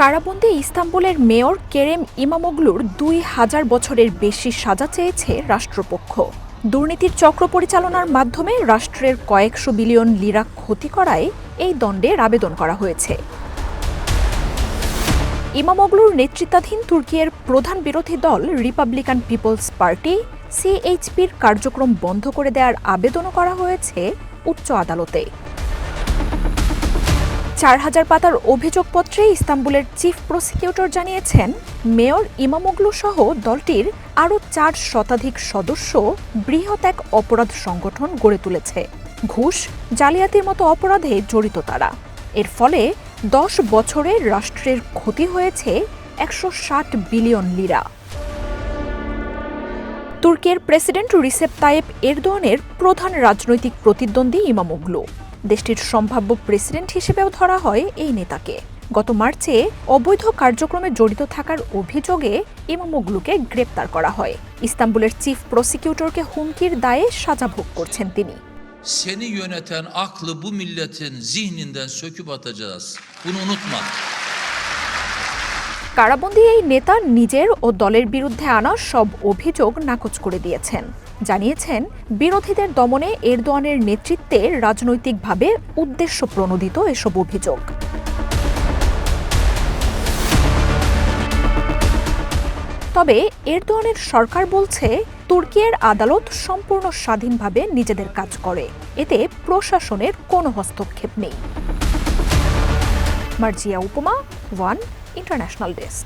কারাবন্দী ইস্তাম্বুলের mayor Kerem ইমামোগলুর দুই হাজার বছরের বেশি সাজা চেয়েছে রাষ্ট্রপক্ষ। দুর্নীতির চক্র পরিচালনার মাধ্যমে রাষ্ট্রের কয়েকশো বিলিয়ন লিরা ক্ষতি করায় এই দণ্ডের আবেদন করা হয়েছে। ইমামোগলুর নেতৃত্বাধীন তুর্কিয়ের প্রধান বিরোধী দল রিপাবলিকান পিপলস পার্টি, সিএইচপির কার্যক্রম বন্ধ করে দেওয়ার আবেদনও করা হয়েছে উচ্চ আদালতে। চার হাজার পাতার অভিযোগপত্রে ইস্তাম্বুলের চিফ প্রসিকিউটর জানিয়েছেন, মেয়র ইমামোগলু সহ দলটির আরও চার শতাধিক সদস্য বৃহৎ এক অপরাধ সংগঠন গড়ে তুলেছে। ঘুষ, জালিয়াতির মতো অপরাধে জড়িত তারা। এর ফলে দশ বছরে রাষ্ট্রের ক্ষতি হয়েছে একশো ষাট বিলিয়ন লিরা। তুর্কির প্রেসিডেন্ট রিসেপ তায়েব এরদোয়ানের প্রধান রাজনৈতিক প্রতিদ্বন্দ্বী ইমামোগলু দেশটির সম্ভাব্য প্রেসিডেন্ট হিসেবেও ধরা হয় এই নেতাকে গত মার্চে অবৈধ কার্যক্রমে জড়িত থাকার অভিযোগে ইমামোগলুকে গ্রেপ্তার করা হয় ইস্তাম্বুলের চিফ প্রসিকিউটরকে হুমকির দায়ে সাজা ভোগ করছেন তিনি Seni yöneten aklı bu milletin zihninden söküp atacağız. Bunu unutma. কারাবন্দী এই নেতা নিজের ও দলের বিরুদ্ধে আনা সব অভিযোগ নাকচ করে দিয়েছেন। জানিয়েছেন, বিরোধীদের দমনে এরদোয়ানের নেতৃত্বে রাজনৈতিকভাবে উদ্দেশ্য প্রণোদিত এসব অভিযোগ। তবে এরদোয়ানের সরকার বলছে তুর্কিয়ের আদালত সম্পূর্ণ স্বাধীনভাবে নিজেদের কাজ করে। এতে প্রশাসনের কোনো হস্তক্ষেপ নেই। মার্জিয়া উপমা, ওয়ান ইন্টারন্যাশনাল ডেস্ক